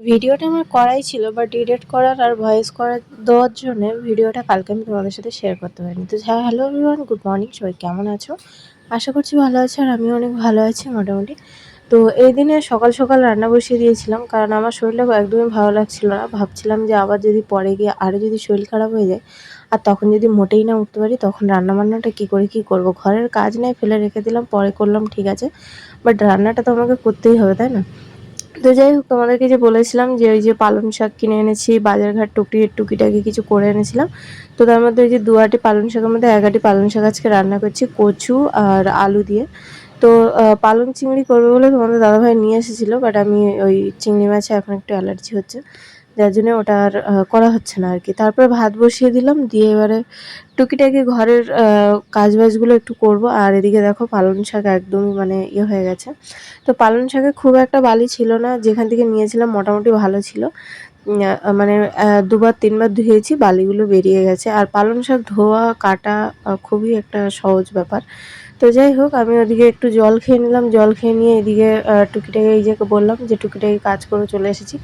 ভিডিওটা আমার করাই ছিল বাট এডিট করার আর ভয়েস করার দেওয়ার জন্য ভিডিওটা কালকে আমি তোমাদের সাথে শেয়ার করতে পারিনি। তো হ্যাঁ হ্যালো এভরিওয়ান গুড মর্নিং সবাই কেমন আছো? আশা করছি ভালো আছো আর আমিও অনেক ভালো আছি মোটামুটি। তো এই দিনে সকাল সকাল রান্না বসিয়ে দিয়েছিলাম, কারণ আমার শরীরটা একদমই ভালো লাগছিল না। ভাবছিলাম যে আবার যদি পরে গিয়ে আরও যদি শরীর খারাপ হয়ে যায়, আর তখন যদি মোটেই না উঠতে পারি, তখন রান্নাবান্নাটা কী করে কী করব? ঘরের কাজ নাই, ফেলে রেখে দিলাম, পরে করলাম, ঠিক আছে। বাট রান্নাটা তো আমাকে করতেই হবে, তাই না? তো যাই হোক, তোমাদেরকে যে বলেছিলাম যে ওই যে পালন শাক কিনে এনেছি, বাজারঘাট টুকি টুকিটাকি কিছু করে এনেছিলাম। তো তার মধ্যে ওই যে দু আটি পালন শাকের মধ্যে এক আটি পালন শাক আজকে রান্না করছি, কচু আর আলু দিয়ে। তো পালং চিংড়ি করবে বলে তোমাদের দাদাভাই নিয়ে এসেছিল বাট আমি ওই চিংড়ি মাছে এখন একটু অ্যালার্জি হচ্ছে। যার জন্য ওটা আর করা হচ্ছে না আর কি তারপরে ভাত বসিয়ে দিলাম, দিয়ে এবারে টুকিটাকি ঘরের কাজ বাজগুলো একটু করব। আর এদিকে দেখো পালং শাক একদমই মানে ইয়ে হয়ে গেছে। তো পালং শাকে খুব একটা বালি ছিল না, যেখান থেকে নিয়েছিলাম মোটামুটি ভালো ছিল। মানে দুবার তিনবার ধুয়েছি, বালিগুলো বেরিয়ে গেছে। আর পালং শাক ধোয়া, কাটা খুবই একটা সহজ ব্যাপার। তো যাই হোক, আমি ওদিকে একটু জল খেয়ে নিলাম। জল খেয়ে নিয়ে এদিকে টুকিটাকে এই যে বললাম যে টুকিটাকে কাজ করে চলে এসেছি।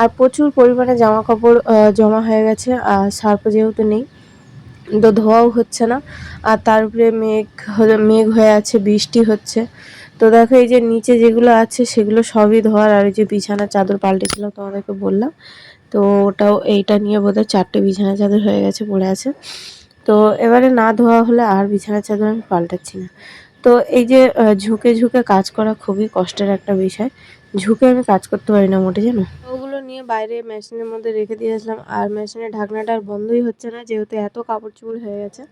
আর প্রচুর পরিমাণে জামা কাপড় জমা হয়ে গেছে, আর সার্ফ যেহেতু নেই, তো ধোয়াও হচ্ছে না। আর তার উপরে মেঘ মেঘ হয়ে আছে, বৃষ্টি হচ্ছে। তো দেখো এই যে নিচে যেগুলো আছে, সেগুলো সবই ধোয়ার। আর এই যে বিছানার চাদর পাল্টেছিলাম তোমাদেরকে বললাম। তো ওটাও, এইটা নিয়ে বোধহয় চারটে বিছানা চাদর হয়ে গেছে, পড়ে আছে। তো এবারে না ধোয়া হলে আর বিছানার চাদর আমি পাল্টাচ্ছি না। তো এই যে ঝুঁকে ঝুঁকে কাজ করা খুবই কষ্টের একটা বিষয়। ঝুঁকে আমি কাজ করতে পারি না মোটে, জানো? ওগুলো নিয়ে বাইরে মেশিনের মধ্যে রেখে দিয়েছিলাম আর মেশিনের ঢাকনাটা আর বন্ধই হচ্ছে না, যেহেতু এত কাপড় চুপড় হয়ে গেছে।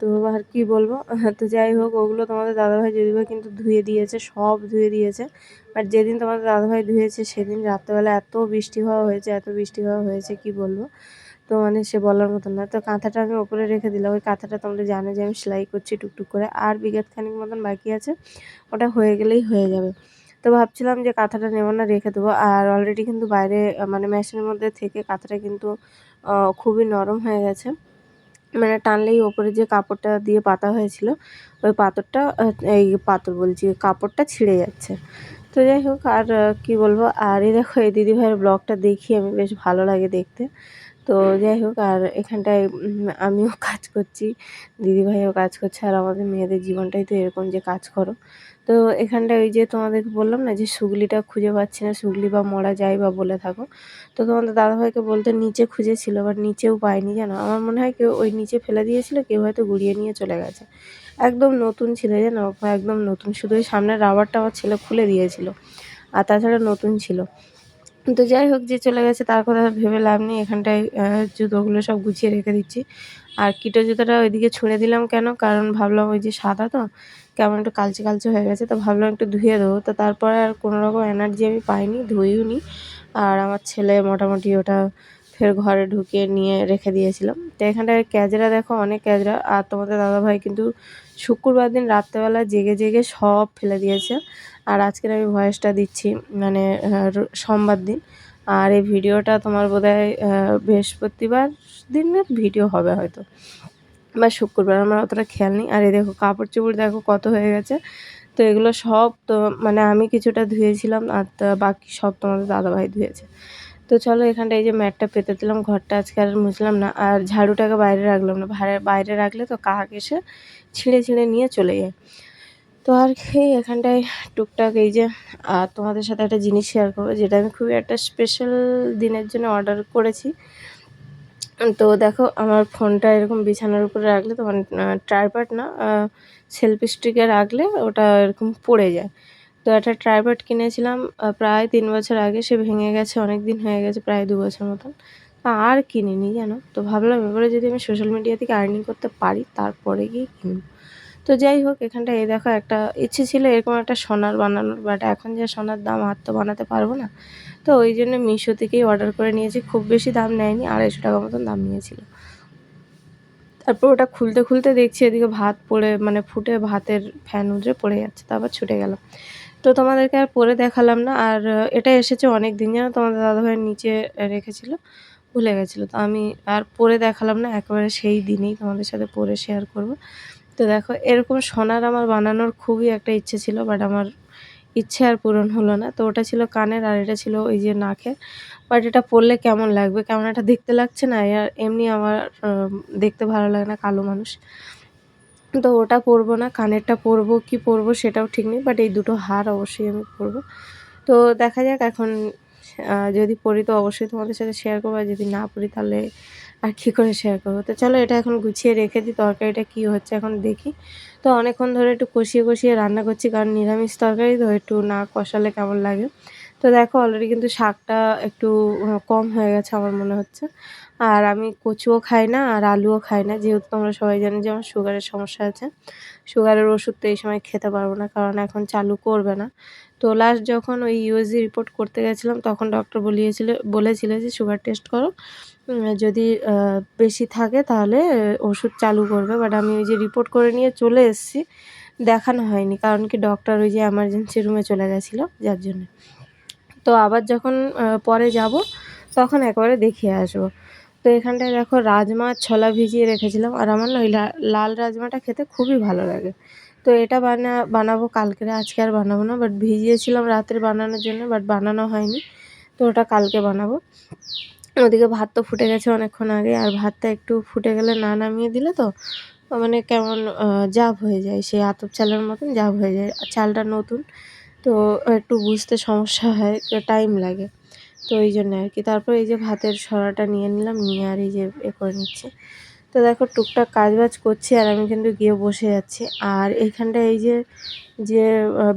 তো আর কি বলব? তো যাই হোক, ওগুলো তোমাদের দাদাভাই দিদিভাই কিন্তু ধুয়ে দিয়েছে, সব ধুয়ে দিয়েছে। বাট যেদিন তোমাদের দাদাভাই ধুয়েছে, সেদিন রাত্রেবেলা এত বৃষ্টি হওয়া হয়েছে, এত বৃষ্টি হওয়া হয়েছে, কি বলব? তো মানে সে বলার মতন না। তো কাঁথাটা আমি ওপরে রেখে দিলাম। ওই কাঁথাটা তোমরা জানো যে আমি সেলাই করছি টুকটুক করে। আর বিঘাত খানিক মতন বাকি আছে। ওটা হয়ে গেলেই হয়ে যাবে। তো ভাবছিলাম যে কাঁথাটা নেব না, রেখে দেবো। আর অলরেডি কিন্তু বাইরে মানে মেশিনের মধ্যে থেকে কাঁথাটা কিন্তু খুবই নরম হয়ে গেছে। মানে টানলেই ওপরে যে কাপড়টা দিয়ে পাতা হয়েছিল, ওই পাথরটা এই পাথর বলছি, কাপড়টা ছিঁড়ে যাচ্ছে। তো যাই হোক, আর কি বলব? আর এই দেখো, এই দিদিভাইয়ের ব্লগটা দেখি, আমি বেশ ভালো লাগে দেখতে। তো যাই হোক আর এখানটায় আমিও কাজ করছি, দিদিভাইও কাজ করছে, আর আমাদের মেয়েদের জীবনটাই তো এরকম যে কাজ করো। তো এখানটায় ওই যে তোমাদেরকে বললাম না যে সুগলিটা খুঁজে পাচ্ছি না, সুগলি বা মরা যায় বা বলে থাকো। তো তোমাদের দাদাভাইকে বলতে নিচে খুঁজেছিল বাট নিচেও পাইনি জানো? আমার মনে হয় কেউ ওই নিচে ফেলে দিয়েছিল, কেউ হয়তো গুড়িয়ে নিয়ে চলে গেছে। একদম নতুন ছিল, জানো? একদম নতুন, শুধু ওই সামনের রাবারটা আমার ছেলে খুলে দিয়েছিল, আর তাছাড়া নতুন ছিল। তো যাই হোক, যে চলে গেছে তার কথা ভেবে লাভ নেই। এখানটায় জুতোগুলো সব গুছিয়ে রেখে দিচ্ছি। আর কিটো জুতোটা ওইদিকে ছুঁড়ে দিলাম কেন? কারণ ভাবলাম ওই যে সাদা তো, কেমন একটু কালচে কালচে হয়ে গেছে, তো ভাবলাম একটু ধুয়ে দেবো। তো তারপরে আর কোনো রকম এনার্জি আমি পাইনি, ধুইও নি। আর আমার ছেলে মোটামুটি ওটা ফের ঘরে ঢুকিয়ে নিয়ে রেখে দিয়েছিলাম। তো এখানটায় ক্যাজরা দেখো, অনেক ক্যাজরা। আর তোমাদের দাদাভাই কিন্তু শুক্রবার দিন রাত্রেবেলা জেগে জেগে সব ফেলে দিয়েছে। আর আজকের আমি ভয়েসটা দিচ্ছি মানে সোমবার দিন। আর এই ভিডিওটা তোমার বোধহয় বৃহস্পতিবার দিনের ভিডিও হবে হয়তো। বা শুক্রবার, আমার অতটা খেয়াল নেই। আর এই দেখো কাপড় চোপড় দেখো কত হয়ে গেছে। তো এগুলো সব তো মানে আমি কিছুটা ধুয়েছিলাম আর বাকি সব তোমাদের দাদাভাই ধুয়েছে। তো চলো এখানটা এই যে ম্যাটটা পেতে দিলাম। ঘরটা আজকে আর মুছলাম না। আর ঝাড়ুটাকে বাইরে রাখলাম না। বাইরে রাখলে তো কাক এসে ছিঁড়ে ছিঁড়ে নিয়ে চলে যায়। তো আর খেয়ে এখানটায় টুকটাক এই যে আর তোমাদের সাথে একটা জিনিস শেয়ার করব, যেটা আমি খুবই একটা স্পেশাল দিনের জন্য অর্ডার করেছি। তো দেখো, আমার ফোনটা এরকম বিছানার উপরে রাখলে তোমার ট্রাইপাড না সেলফি স্টিকে রাখলে ওটা এরকম পড়ে যায়। তো একটা ট্রাইপাড কিনেছিলাম প্রায় তিন বছর আগে, সে ভেঙে গেছে অনেক দিন হয়ে গেছে, প্রায় দু বছর মতন। আর কিনিনি, জানো? তো ভাবলাম এবারে যদি আমি সোশ্যাল মিডিয়া থেকে আর্নিং করতে পারি, তারপরে গিয়ে কিনবো। তো যাই হোক এখানটা এই দেখো একটা ইচ্ছে ছিল এরকম একটা সোনার বানানোর বাট এখন যে সোনার দাম আর তো বানাতে পারব না। তো ওই জন্য মিশো থেকেই অর্ডার করে নিয়েছি, খুব বেশি দাম নেয়নি, আড়াইশো টাকা মতন দাম নিয়েছিল। তারপর ওটা খুলতে খুলতে দেখছি এদিকে ভাত পড়ে মানে ফুটে ভাতের ফ্যান উঠে পড়ে যাচ্ছে তারপর ছুটে গেল। তো তোমাদেরকে আর পরে দেখালাম না, আর এটা এসেছে অনেক দিন যেন তোমাদের দাদাভাইয়ের নিচে রেখেছিল, ভুলে গেছিল। তো আমি আর পরে দেখালাম না, একেবারে সেই দিনেই তোমাদের সাথে পরে শেয়ার করব। তো দেখো, এরকম সোনার আমার বানানোর খুবই একটা ইচ্ছে ছিল বাট আমার ইচ্ছে আর পূরণ হলো না। তো ওটা ছিল কানের আর এটা ছিল ওই যে নাকের। বাট এটা পরলে কেমন লাগবে? কেমন একটা দেখতে লাগছে না? আর এমনি আমার দেখতে ভালো লাগে না, কালো মানুষ। তো ওটা পরবো না, কানেরটা পরবো, কি পরবো সেটাও ঠিক নেই বাট এই দুটো হার অবশ্যই আমি পরবো। তো দেখা যাক এখন যদি পড়ি তো অবশ্যই তোমাদের সাথে শেয়ার করব, আর যদি না পড়ি তাহলে আর কী করে শেয়ার করব? তো চলো এটা এখন গুছিয়ে রেখে দিই, তরকারিটা কী হচ্ছে এখন দেখি। তো অনেকক্ষণ ধরে একটু কষিয়ে কষিয়ে রান্না করছি, কারণ নিরামিষ তরকারি, তো একটু না কষালে কেমন লাগে? তো দেখো অলরেডি কিন্তু শাকটা একটু কম হয়ে গেছে আমার মনে হচ্ছে। আর আমি কচুও খাই না, আর আলুও খাই না। যেহেতু তোমরা সবাই জানো যে আমার সুগারের সমস্যা আছে। সুগারের ওষুধ তো এই সময় খেতে পারব না, কারণ এখন চালু করবে না। তো লাস্ট যখন ওই ইউএসজি রিপোর্ট করতে গেছিলাম, তখন ডক্টর বলিয়েছিল, বলেছিল যে সুগার টেস্ট করো। যদি বেশি থাকে তাহলে ওষুধ চালু করবে। বাট আমি ওই যে রিপোর্ট করে নিয়ে চলে এসেছি, দেখানো হয়নি। কারণ কি ডক্টর ওই যে এমার্জেন্সি রুমে চলে গেছিল, যার জন্য। তো আবার যখন পরে যাব, তখন একবারে দেখিয়ে আসব। তো এখানটায় দেখো রাজমা ছোলা ভিজিয়ে রেখেছিলাম, আর আমার না ওই লাল রাজমাটা খেতে খুবই ভালো লাগে। তো এটা বানা, বানাবো কালকে আজকে আর বানাবো না বাট ভিজিয়েছিলাম রাত্রে বানানোর জন্য বাট বানানো হয়নি। তো ওটা কালকে বানাবো। ওদিকে ভাত তো ফুটে গেছে অনেকক্ষণ আগে, আর ভাতটা একটু ফুটে গেলে না নামিয়ে দিলে তো মানে কেমন জাব হয়ে যায়, সেই আতপ চালের মতন জাব হয়ে যায়। চালটা নতুন তো একটু বুঝতে সমস্যা হয় টাইম লাগে। তো এই জন্য আর কি। তারপর এই যে ভাতের সরাটা নিয়ে নিলাম, নিয়ে আর এই যে এ করে নিচ্ছি। তো দেখো টুকটাক কাজ বাজ করছি আর আমি কিন্তু গিয়ে বসে যাচ্ছি। আর এইখানটা এই যে যে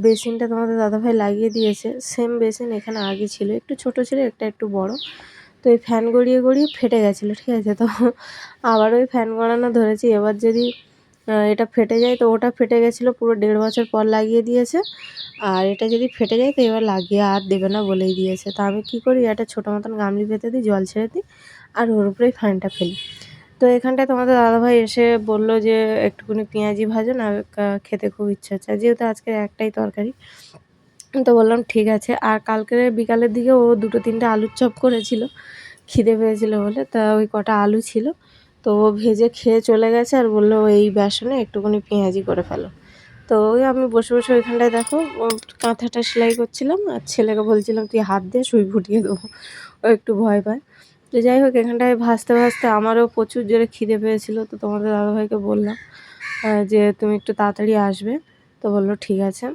বেসিনটা তোমাদের দাদাভাই লাগিয়ে দিয়েছে সেম বেসিন এখানে আগে ছিল। একটু ছোট ছিল, একটা একটু বড়। তো এই ফ্যান গড়িয়ে গড়িয়ে ফেটে গেছিল, ঠিক আছে? তো আবার ওই ফ্যান গড়ানো ধরেছি। এবার যদি এটা ফেটে যায়, তো ওটা ফেটে গেছিল, পুরো দেড় বছর পর লাগিয়ে দিয়েছে। আর এটা যদি ফেটে যায়, তো এবার লাগিয়ে আর দেবে না বলেই দিয়েছে। তো আমি কী করি, একটা ছোটো মতন গামলি পেতে দিই, জল ছেড়ে দিই, আর ওর উপরেই ফ্যানটা ফেলি। তো এখানটায় তোমাদের দাদাভাই এসে বলল যে, একটুখানি পেঁয়াজি ভাজো, না খেতে খুব ইচ্ছা হচ্ছে। যেহেতু আজকে একটাই তরকারি, তো বললাম ঠিক আছে। আর কালকের বিকালের দিকে ও দুটো তিনটে আলুর চপ করেছিল, খিদে পেয়েছিল বলে, তা ওই কটা আলু ছিল। তো ও ভেজে খেয়ে চলে গেছে আর বলল, এই বেসনে একটুখানি পেঁয়াজি করে ফেলো। তো ওই আমি বসে বসে ওইখানটায় দেখো কাঁথাটা সেলাই করছিলাম আর ছেলেকে বলছিলাম, তুই হাত দিয়ে সুই ফুটিয়ে দেবো। ও একটু ভয় পায়। তো যাই হোক, এখানটায় ভাজতে ভাজতে আমারও প্রচুর জোরে খিদে পেয়েছিলো। তো তোমাদের দাদাভাইকে বললাম যে তুমি একটু তাড়াতাড়ি আসবে। তো বলল, ঠিক আছে।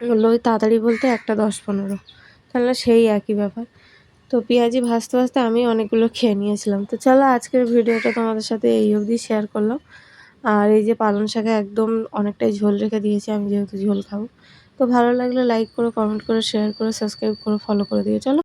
বলল, ওই তাড়াতাড়ি বলতে একটা দশ পনেরো। তাহলে সেই একই ব্যাপার। তো পেঁয়াজি ভাজতে ভাজতে আমি অনেকগুলো খেয়ে নিয়েছিলাম। তো চলো আজকের ভিডিওটা তোমাদের সাথে এই অবধি শেয়ার করলাম। আর এই যে পালন শাকে একদম অনেকটাই ঝোল রেখে দিয়েছি, আমি যেহেতু ঝোল খাব। তো ভালো লাগলে লাইক করো কমেন্ট করো শেয়ার করো সাবস্ক্রাইব করো ফলো করে দিও। চলো।